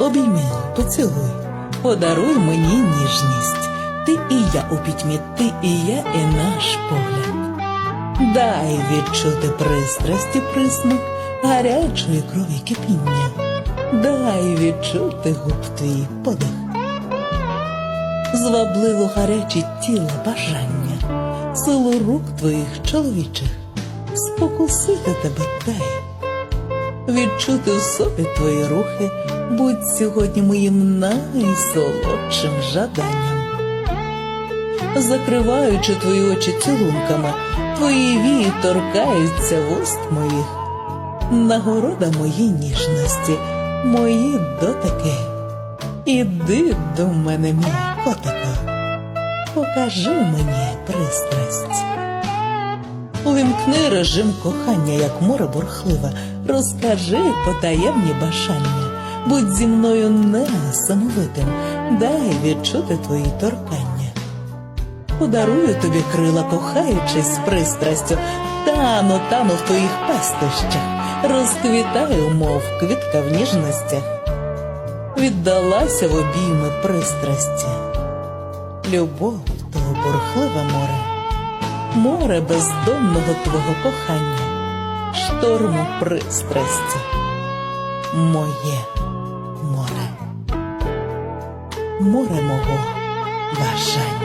обійми, поцілуй, подаруй мені ніжність. Ти і я у пітьмі, ти і я, і наш погляд. Дай відчути пристрасті присмак гарячої крові кипіння. Дай відчути губ твій подих. Звабливо гарячі тіла бажання, силу рук твоїх чоловічих, спокусити тебе дай, відчути в собі твої рухи, будь сьогодні моїм найсолодшим жаданням. Закриваючи твої очі цілунками, твої вії торкаються вуст моїх, нагорода моїй ніжності, мої дотики. Іди до мене, мій котико, покажи мені пристрасть. Увімкни режим кохання, як море бурхливе, розкажи потаємні бажання, будь зі мною несамовитим, дай відчути твої торкання. Подарую тобі крила, кохаючись з пристрастю, тану, тану в твоїх пестощах, розквітаю, мов квітка в ніжностях. Віддалася в обійми пристрасті. Любов того бурхливе море, море бездонного твого кохання, шторму пристрасті, моє море, море мого бажання.